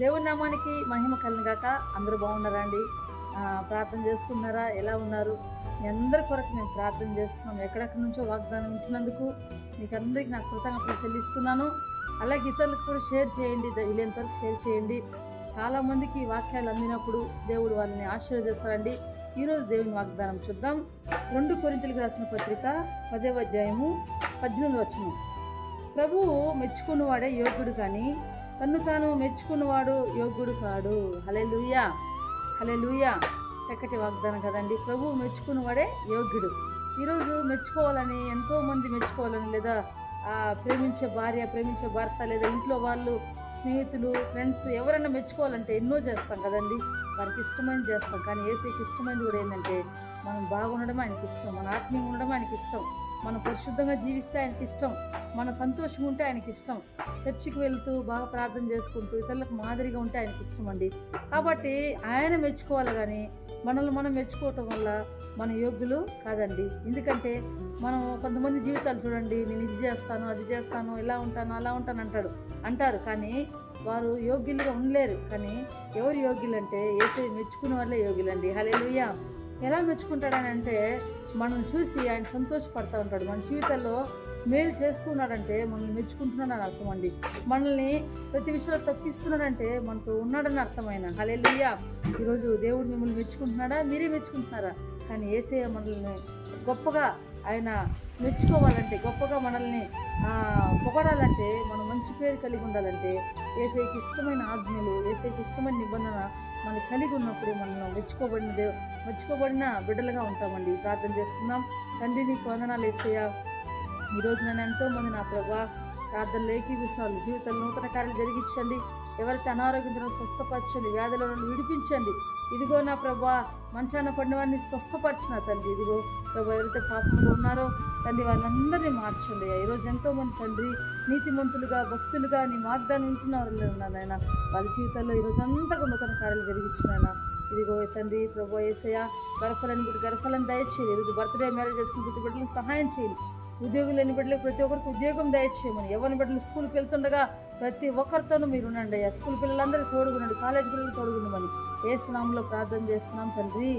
దేవుడి నామానికి మహిమ కలిగాక అందరూ బాగున్నారా అండి ప్రార్థన చేసుకున్నారా ఎలా ఉన్నారు? మీ అందరి కొరకు మేము ప్రార్థన చేస్తున్నాం. ఎక్కడెక్కడి నుంచో వాగ్దానం ఇచ్చినందుకు మీకు అందరికీ నా కృతజ్ఞతలు చెల్లిస్తున్నాను. అలాగే ఇతరులకు కూడా షేర్ చేయండి. వీలైనంత వరకు షేర్ చేయండి. చాలామందికి ఈ వాక్యాలు అందినప్పుడు దేవుడు వాళ్ళని ఆశీర్వదిస్తారండి. ఈరోజు దేవుని వాగ్దానం చూద్దాం. రెండు కొరింతలకు రాసిన పత్రిక పదవ అధ్యాయము పద్దెనిమిది వచ్చిన ప్రభువు మెచ్చుకున్నవాడే యోగుడు కానీ తన్ను తాను మెచ్చుకున్నవాడు యోగ్యుడు కాడు. హలే లూయా హలే లూయా చక్కటి వాగ్దానం కదండి. ప్రభువు మెచ్చుకున్నవాడే యోగ్యుడు. ఈరోజు మెచ్చుకోవాలని ఎంతోమంది మెచ్చుకోవాలని లేదా ప్రేమించే భార్య ప్రేమించే భర్త లేదా ఇంట్లో వాళ్ళు స్నేహితులు ఫ్రెండ్స్ ఎవరైనా మెచ్చుకోవాలంటే ఎన్నో చేస్తాం కదండి. వారికి ఇష్టమైనది చేస్తాం. కానీ ఏసీకి ఇష్టమైనది కూడా ఏంటంటే మనం బాగుండడం ఆయనకి ఇష్టం. మన ఆత్మీయంగా ఉండడం ఆయనకి ఇష్టం. మనం పరిశుద్ధంగా జీవిస్తే ఆయనకి ఇష్టం. మన సంతోషంగా ఉంటే ఆయనకి ఇష్టం. చర్చికి వెళ్తూ బాగా ప్రార్థన చేసుకుంటూ ఇతరులకు మాదిరిగా ఉంటే ఆయనకి ఇష్టం అండి. కాబట్టి ఆయన మెచ్చుకోవాలి కానీ మనల్ని మనం మెచ్చుకోవటం వల్ల మన యోగ్యులు కాదండి. ఎందుకంటే మనం కొంతమంది జీవితాలు చూడండి నేను ఇది చేస్తాను అది చేస్తాను ఇలా ఉంటాను అలా ఉంటాను అంటాడు. అంటారు కానీ వారు యోగ్యులుగా ఉండలేరు. కానీ ఎవరు యోగ్యులు అంటే ఏసే మెచ్చుకునే వాళ్ళే యోగ్యులండి. హలే ఎలా మెచ్చుకుంటాడనంటే మనం చూసి ఆయన సంతోషపడతా ఉంటాడు. మన జీవితంలో మేలు చేస్తున్నాడంటే మనల్ని మెచ్చుకుంటున్నాడని అర్థం అండి. మనల్ని ప్రతి విషయంలో తప్పిస్తున్నాడంటే మనకు ఉన్నాడని అర్థమైన. హలేలుయ్యా ఈరోజు దేవుడు మిమ్మల్ని మెచ్చుకుంటున్నాడా? మీరే మెచ్చుకుంటున్నారా? కానీ ఏసే మనల్ని గొప్పగా ఆయన మెచ్చుకోవాలంటే గొప్పగా మనల్ని పొగడాలంటే మనం మంచి పేరు కలిగి ఉండాలంటే ఏసైకి ఇష్టమైన ఆజ్ఞలు ఏసైకి ఇష్టమైన నిబంధన మనం కలిగి ఉన్నప్పుడు మనం మెచ్చుకోబడిన దేవు మెచ్చుకోబడిన బిడ్డలుగా ఉంటామండి. ప్రార్థన చేసుకుందాం. తండ్రి నీకు వందనాలు వేసేయ ఈరోజు నేను ఎంతోమంది నా ప్రభా ప్రార్థనలు ఏకీవిషయాలు జీవితంలో నూతన కార్యాలు జరిగించండి. ఎవరైతే అనారోగ్యంతో స్వస్థపరచండి వ్యాధుల నుండి విడిపించండి. ఇదిగో నా ప్రభా మంచాన పడిన వారిని స్వస్థపరిచిన తండ్రి. ఇదిగో ప్రభా ఎవరైతే పాపంలో ఉన్నారో తండ్రి వాళ్ళందరినీ మార్చండి ఈరోజు ఎంతోమంది తండ్రి నీతిమంతులుగా భక్తులుగా నీ మార్గాన్ని ఉంటున్న వాళ్ళు ఉన్నారైనా వాళ్ళ జీవితాల్లో ఈరోజు అంతా నూతన కార్యాలు జరిగించినైనా ఇదిగో తండ్రి ప్రభా ఏసయ్య గర్భఫలని బిడ్డ గర్భఫలని దయచేయాలి ఈరోజు బర్త్డే మ్యారేజ్ చేసుకుని ప్రతి బిడ్డలకు సహాయం చేయండి. ఉద్యోగులు లేని బిడ్డలకు ప్రతి ఒక్కరికి ఉద్యోగం దయచేయమని. ఎవరిని బిడ్డలు స్కూల్కి వెళ్తుండగా ప్రతి ఒక్కరితోనూ మీరు ఉండండి. అయ్యా స్కూల్ పిల్లలందరూ తోడుగునండి కాలేజ్ పిల్లలు తోడుగుండమని. ఏ స్నామంలో ప్రార్థన చేస్తున్నాం తండ్రి.